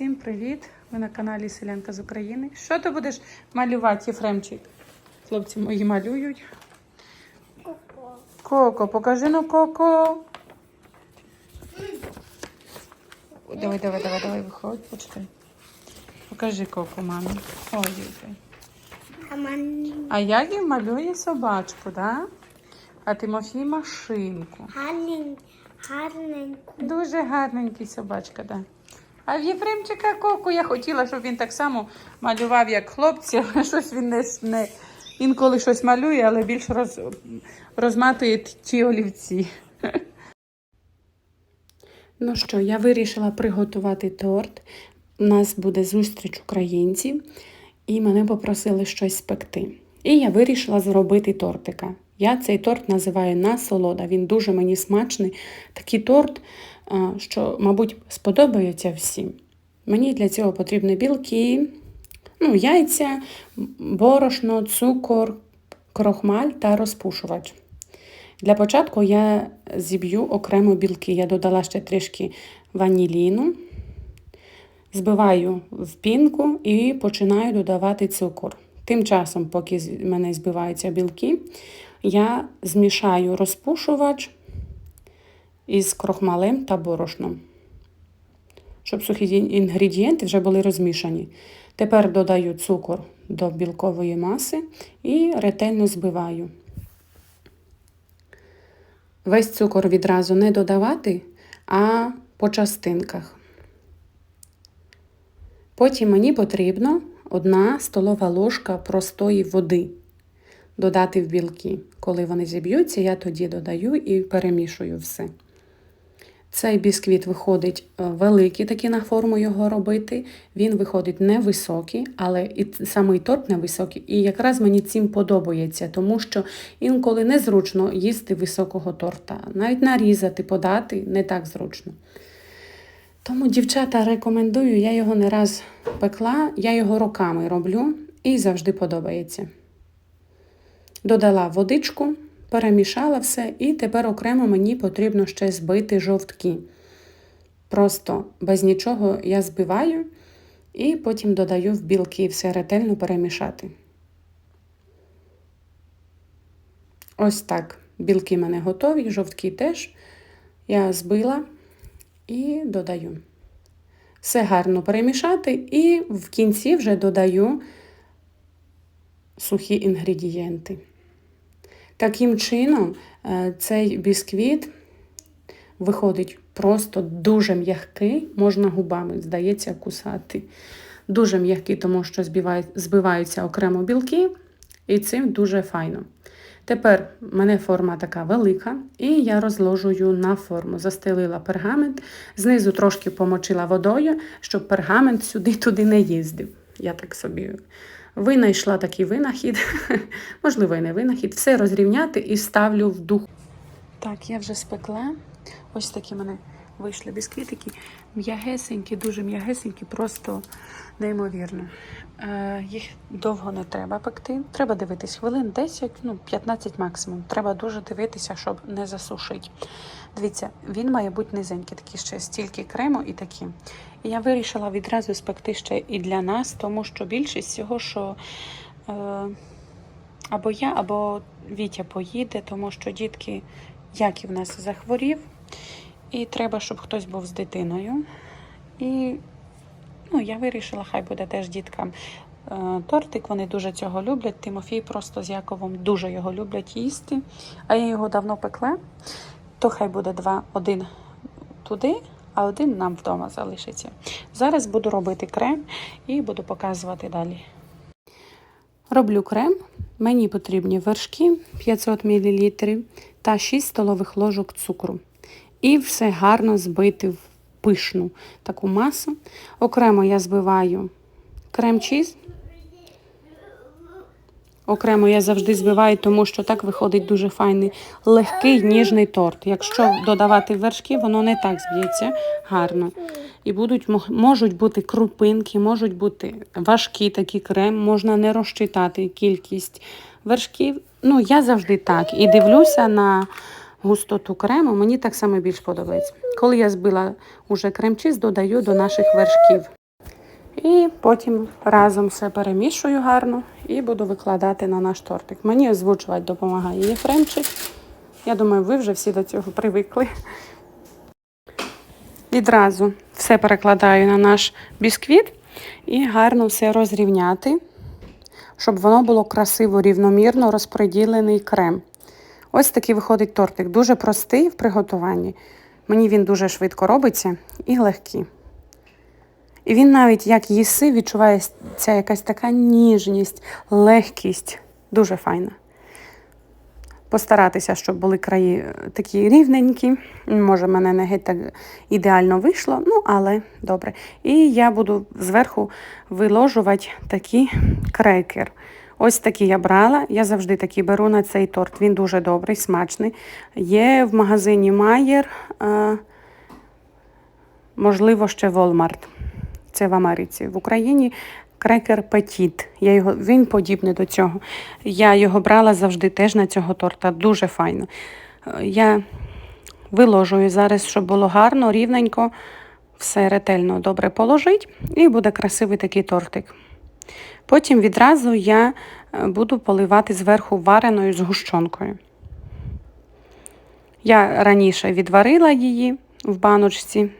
Всім привіт! Ви на каналі Селянка з України. Що ти будеш малювати, Єфремчик? Хлопці мої малюють. Коко. Коко, покажи ну коко. Давай, давай, давай, давай, виходь, почекай. Покажи коко, мамі. Ой, ой. А. А Ягів малює собачку, да? А Тимофій машинку. Гарнень... Гарненьку. Дуже гарненький собачка, да. А в Єфремчика коку я хотіла, щоб він так само малював, як хлопці, щось він не, не інколи щось малює, але більш роз, розматує ті олівці. Ну що, я вирішила приготувати торт. У нас буде зустріч українців, і мене попросили щось спекти. І я вирішила зробити тортика. Я цей торт називаю насолода. Він дуже мені смачний. Такий торт, що, мабуть, сподобається всім. Мені для цього потрібні білки, ну, яйця, борошно, цукор, крохмаль та розпушувач. Для початку я зіб'ю окремо білки. Я додала ще трішки ваніліну, збиваю в пінку і починаю додавати цукор. Тим часом, поки в мене збиваються білки, я змішаю розпушувач із крохмалем та борошном, щоб сухі інгредієнти вже були розмішані. Тепер додаю цукор до білкової маси і ретельно збиваю. Весь цукор відразу не додавати, а по частинках. Потім мені потрібно одна столова ложка простої води додати в білки. Коли вони зіб'ються, я тоді додаю і перемішую все. Цей бісквіт виходить е, великий, такий на форму його робити. Він виходить невисокий, але і самий торт невисокий. І якраз мені цим подобається, тому що інколи незручно їсти високого торта. Навіть нарізати, подати не так зручно. Тому, дівчата, рекомендую, я його не раз пекла, я його роками роблю і завжди подобається. Додала водичку, перемішала все, і тепер окремо мені потрібно ще збити жовтки. Просто без нічого я збиваю і потім додаю в білки все ретельно перемішати. Ось так. Білки в мене готові, жовтки теж. Я збила і додаю. Все гарно перемішати, і в кінці вже додаю сухі інгредієнти. Таким чином, е, цей бісквіт виходить просто дуже м'який, можна губами, здається, кусати. Дуже м'який, тому що збиваються окремо білки, і цим дуже файно. Тепер в мене форма така велика, і я розложую на форму. Застелила пергамент, знизу трошки помочила водою, щоб пергамент сюди-туди не їздив. Я так собі винайшла такий винахід, можливо, і не винахід, все розрівняти і ставлю в дух. Так, я вже спекла. Ось такі мене вийшли бісквітики. М'ягесенькі, дуже м'ягесенькі, просто неймовірно. Е, їх довго не треба пекти. Треба дивитись хвилин 10, ну 15 максимум. Треба дуже дивитися, щоб не засушити. Дивіться, він має бути низенький, такий ще стільки крему і такі. І я вирішила відразу спекти ще і для нас, тому що більшість всього, що е, або я, або Вітя поїде, тому що дітки, як і в нас захворів, і треба, щоб хтось був з дитиною. І ну, я вирішила, хай буде теж діткам е, тортик. Вони дуже цього люблять. Тимофій просто з Яковом дуже його люблять їсти. А я його давно пекла. То хай буде два, один туди, а один нам вдома залишиться. Зараз буду робити крем і буду показувати далі. Роблю крем. Мені потрібні вершки 500 мл та 6 столових ложок цукру. І все гарно збити в пишну таку масу. Окремо я збиваю крем-чіз. Окремо я завжди збиваю, тому що так виходить дуже файний, легкий ніжний торт. Якщо додавати вершки, воно не так зб'ється гарно. І будуть, можуть бути крупинки, можуть бути важкі такі крем, можна не розчитати кількість вершків. Ну, я завжди так. І дивлюся на густоту крему, мені так само більш подобається. Коли я збила уже крем-чіз, додаю до наших вершків. І потім разом все перемішую гарно і буду викладати на наш тортик. Мені озвучувати допомагає Єфремчик. Я думаю, ви вже всі до цього привикли. Відразу все перекладаю на наш бісквіт і гарно все розрівняти, щоб воно було красиво, рівномірно розподілений крем. Ось такий виходить тортик. Дуже простий в приготуванні. Мені він дуже швидко робиться і легкий. І він навіть як їси, відчувається якась така ніжність, легкість. Дуже файна. Постаратися, щоб були краї е, такі рівненькі. Може, мене не геть так ідеально вийшло, ну але добре. І я буду зверху виложувати такий крекер. Ось такі я брала. Я завжди такі беру на цей торт. Він дуже добрий, смачний. Є в магазині Майер, е, можливо, ще Walmart. Це в Америці. В Україні крекер Петіт. Я його, він подібний до цього. Я його брала завжди теж на цього торта. Дуже файно. Е, Я виложую зараз, щоб було гарно, рівненько, все ретельно добре положить, і буде красивий такий тортик. Потім відразу я е, буду поливати зверху вареною згущенкою. Я раніше відварила її в баночці.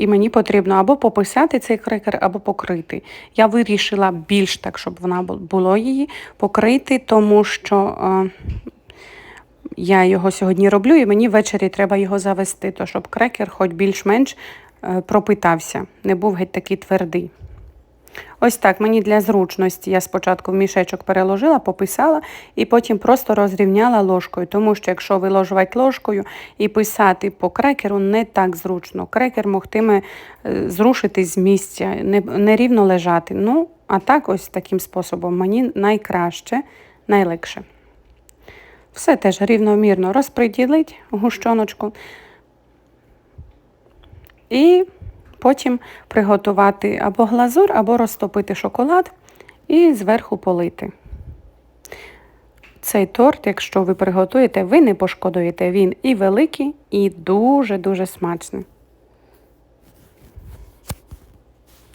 І мені потрібно або пописати цей крекер, або покрити. Я вирішила більш так, щоб вона бу- було її покрити, тому що е, я його сьогодні роблю, і мені ввечері треба його завести, то щоб крекер хоч більш-менш е, пропитався, не був геть такий твердий. Ось так, мені для зручності я спочатку в мішечок переложила, пописала і потім просто розрівняла ложкою, тому що якщо виложувати ложкою і писати по крекеру, не так зручно. Крекер могтиме е, зрушити з місця, не, нерівно лежати. Ну, а так, ось таким способом мені найкраще, найлегше. Все теж рівномірно розподілить гущоночку. І потім приготувати або глазур, або розтопити шоколад і зверху полити. Цей торт, якщо ви приготуєте, ви не пошкодуєте. Він і великий, і дуже-дуже смачний.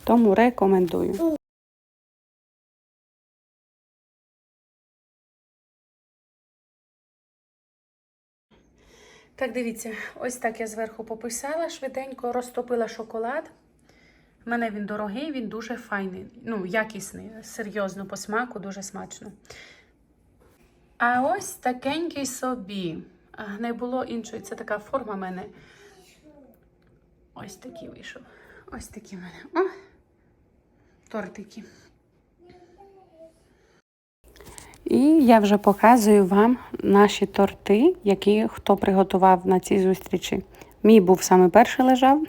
Тому рекомендую. Так, дивіться, ось так я зверху пописала швиденько, розтопила шоколад. У мене він дорогий, він дуже файний, ну, якісний, серйозно по смаку, дуже смачно. А ось такенький собі. Не було іншої. Це така форма в мене. Ось такий вийшов. Ось такі в мене. О, тортики. І я вже показую вам наші торти, які хто приготував на цій зустрічі. Мій був саме перший лежав.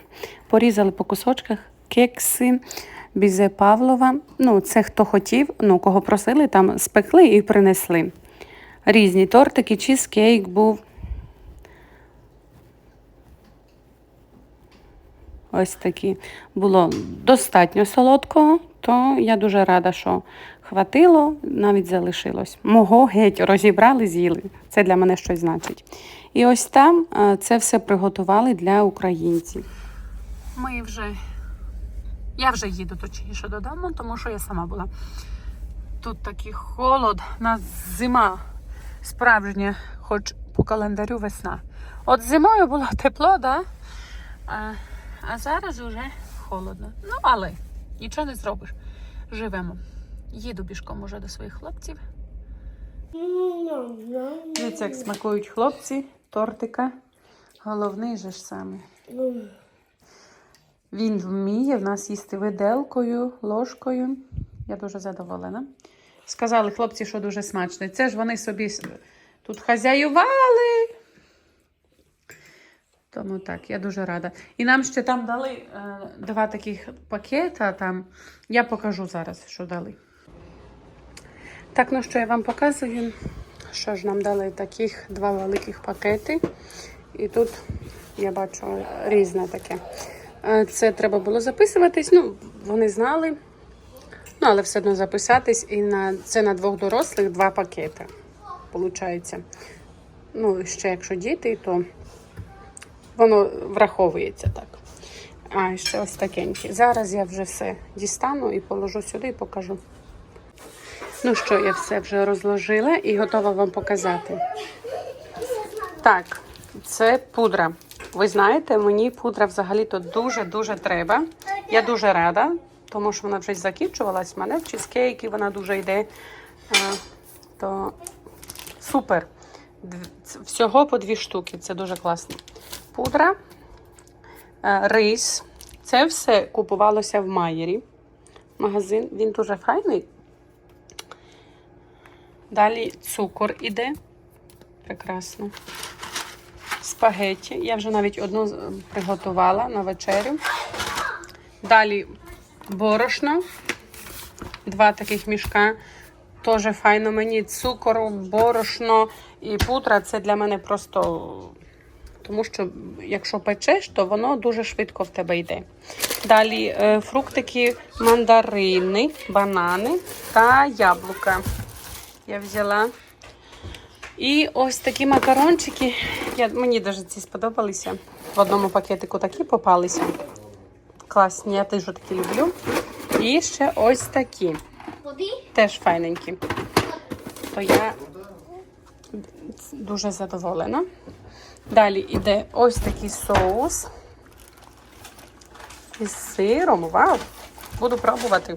Порізали по кусочках кекси, бізе Павлова. Ну, це хто хотів, ну, кого просили, там спекли і принесли. Різні тортики, чізкейк був. Ось такі. Було достатньо солодкого, то я дуже рада, що хватило, навіть залишилось. Мого геть розібрали, з'їли. Це для мене щось значить. І ось там е, це все приготували для українців. Ми вже. Я вже їду точніше додому, тому що я сама була. Тут такий холод, нас зима справжня, хоч по календарю весна. От зимою було тепло, да? а, а зараз вже холодно. Ну, але нічого не зробиш. Живемо. Їду пішком уже до своїх хлопців. Дивіться, як смакують хлопці, тортика. Головний же ж саме. Він вміє в нас їсти виделкою, ложкою. Я дуже задоволена. Сказали хлопці, що дуже смачно. Це ж вони собі тут хазяювали. Тому так, я дуже рада. І нам ще там дали е, два таких пакета. Там. Я покажу зараз, що дали. Так, ну що я вам показую. Що ж нам дали таких два великих пакети. І тут я бачу різне таке. Е, Це треба було записуватись. Ну, вони знали. Ну, але все одно записатись. І на це на двох дорослих два пакети. Получається. Ну, ще якщо діти, то воно враховується так. А, ще ось такенькі. Зараз я вже все дістану і положу сюди і покажу. Ну що, я все вже розложила і готова вам показати. Так, це пудра. Ви знаєте, мені пудра взагалі-то дуже-дуже треба. Я дуже рада, тому що вона вже закінчувалась. У мене в чизкейки вона дуже йде. Е, То супер. Всього по дві штуки. Це дуже класно. Пудра, е, рис. Це все купувалося в Майері. Магазин. Він дуже файний. Далі цукор іде. Прекрасно. Спагетті. Я вже навіть одну приготувала на вечерю. Далі борошно. Два таких мішка. Теж файно мені. Цукор, борошно і пудра це для мене просто. Тому що якщо печеш, то воно дуже швидко в тебе йде. Далі е, фруктики, мандарини, банани та яблука. Я взяла. І ось такі макарончики. Я, мені даже ці сподобалися. В одному пакетику такі попалися. Класні, я теж такі люблю. І ще ось такі. Теж файненькі. То я дуже задоволена. Далі йде ось такий соус із сиром. Вау! Буду пробувати.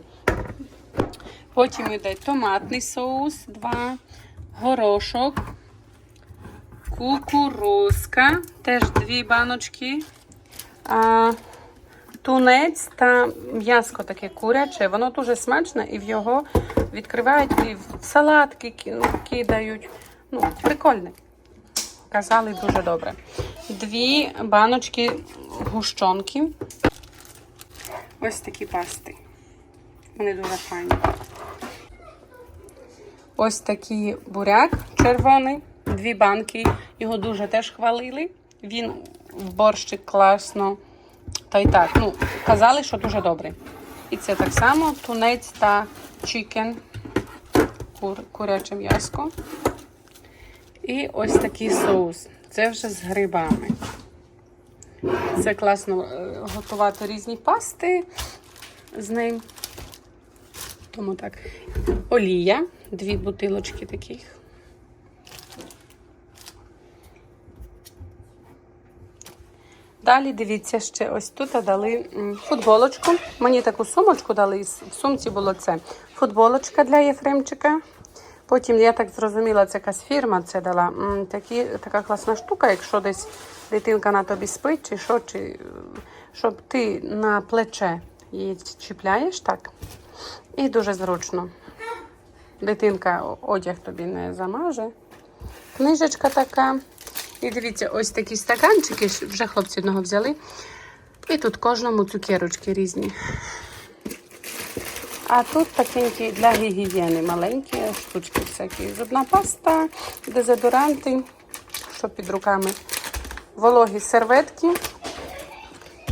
Потім йде томатний соус, два, горошок, кукурузка, теж дві баночки. А, тунець та м'яско таке куряче. Воно дуже смачне і в його відкривають і в салатки кидають. Ну, прикольне. Казали дуже добре. Дві баночки гущонки. Ось такі пасти. Вони дуже файні. Ось такий буряк червоний, дві банки. Його дуже теж хвалили. Він в борщик класно. Та й так, ну, казали, що дуже добре. І це так само тунець та чікен, кур, куряче м'яско. І ось такий соус. Це вже з грибами. Це класно е, готувати різні пасти з ним. Тому так. Олія, дві бутилочки таких. Далі дивіться ще ось тут дали футболочку. Мені таку сумочку дали. В сумці було це футболочка для Єфремчика. Потім я так зрозуміла, це якась фірма це дала. Такі, така класна штука, якщо десь дитинка на тобі спить, чи що, чи, щоб ти на плече її чіпляєш так. І дуже зручно. Дитинка одяг тобі не замаже. Книжечка така. І дивіться, ось такі стаканчики, вже хлопці одного взяли. І тут кожному цукерочки різні. А тут такенькі для гігієни маленькі штучки всякі. Зубна паста, дезодоранти, що під руками, вологі серветки.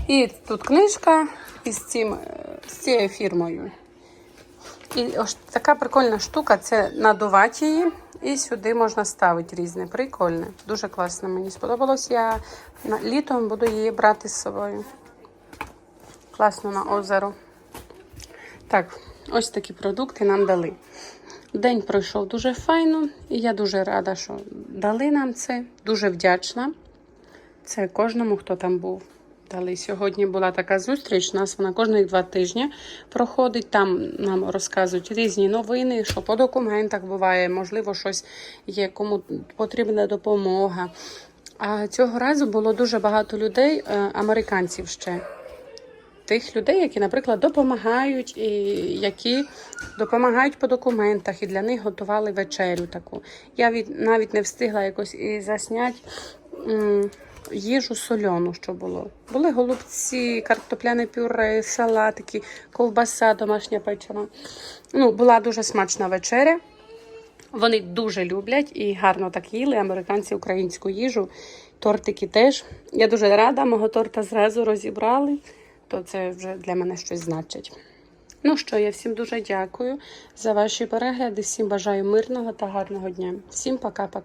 І тут книжка із, цим, е, з цією фірмою. І ось така прикольна штука це надувати її. І сюди можна ставити різне. Прикольне. Дуже класно. Мені сподобалось. Я літом буду її брати з собою. Класно на озеро. Так, ось такі продукти нам дали. День пройшов дуже файно, і я дуже рада, що дали нам це. Дуже вдячна. Це кожному, хто там був. Дали. Сьогодні була така зустріч. У нас вона кожні два тижні проходить. Там нам розказують різні новини, що по документах буває, можливо, щось є, кому потрібна допомога. А цього разу було дуже багато людей, е, американців ще. Тих людей, які, наприклад, допомагають, і які допомагають по документах, і для них готували вечерю таку. Я від, навіть не встигла якось і засняти їжу сольону, що було. Були голубці, картопляне пюре, салатики, ковбаса домашня печена. Ну, була дуже смачна вечеря. Вони дуже люблять і гарно так їли американці українську їжу. Тортики теж. Я дуже рада, мого торта зразу розібрали, то це вже для мене щось значить. Ну що, я всім дуже дякую за ваші перегляди. Всім бажаю мирного та гарного дня. Всім пока-пока.